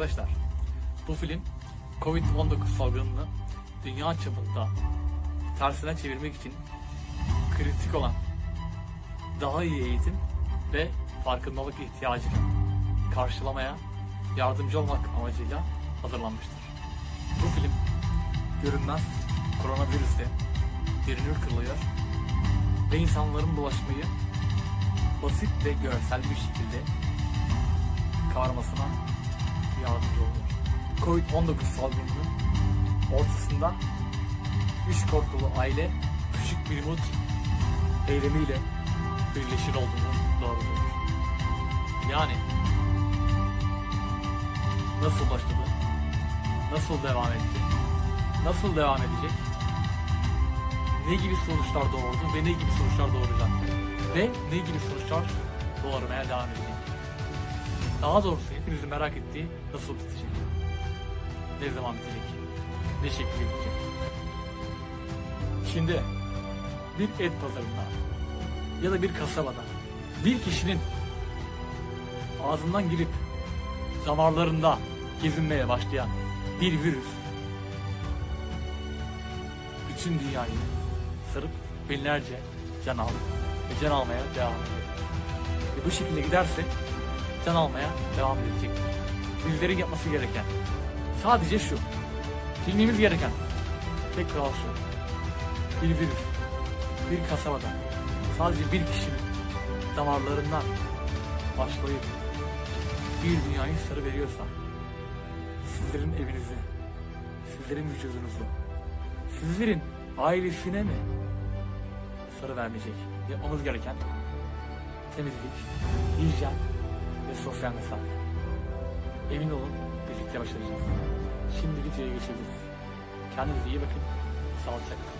Arkadaşlar bu film Covid-19 salgınını dünya çapında tersine çevirmek için kritik olan daha iyi eğitim ve farkındalık ihtiyacını karşılamaya yardımcı olmak amacıyla hazırlanmıştır. Bu film görünmez koronavirüse görünür kılıyor ve insanların bulaşmayı basit ve görsel bir şekilde kavramasına yardımcı oluyor. Covid-19 salgınının ortasında üç korkulu aile küçük bir umut eylemiyle birleşir olduğunu doğrudur. Yani nasıl başladı? Nasıl devam etti? Nasıl devam edecek? Ne gibi sonuçlar doğurdu ve ne gibi sonuçlar doğuracak? Ve ne gibi sonuçlar doğurmaya devam edecek? Daha doğrusu hepinizin merak ettiği nasıl bitecek? Ne zaman bitecek? Ne şekilde bitecek? Şimdi bir et pazarında ya da bir kasabada bir kişinin ağzından girip damarlarında gezinmeye başlayan bir virüs bütün dünyayı sarıp binlerce can aldı ve can almaya devam ediyor. Ve bu şekilde giderse can almaya devam edecek. Bizlerin yapması gereken sadece şu. Bilmemiz gereken tek kural şu. Bir virüs, bir kasabada sadece bir kişinin damarlarından başlayıp bir dünyayı sarı veriyorsa sizlerin evinizi, sizlerin vücudunuzu, sizlerin ailesine mi sarı vermeyecek? Yapmamız gereken temizlik, hijyen ve sosyal mesafe. Emin olun birlikte başaracağız. Şimdi videoya geçebiliriz. Kendinize iyi bakın. Sağlıcakla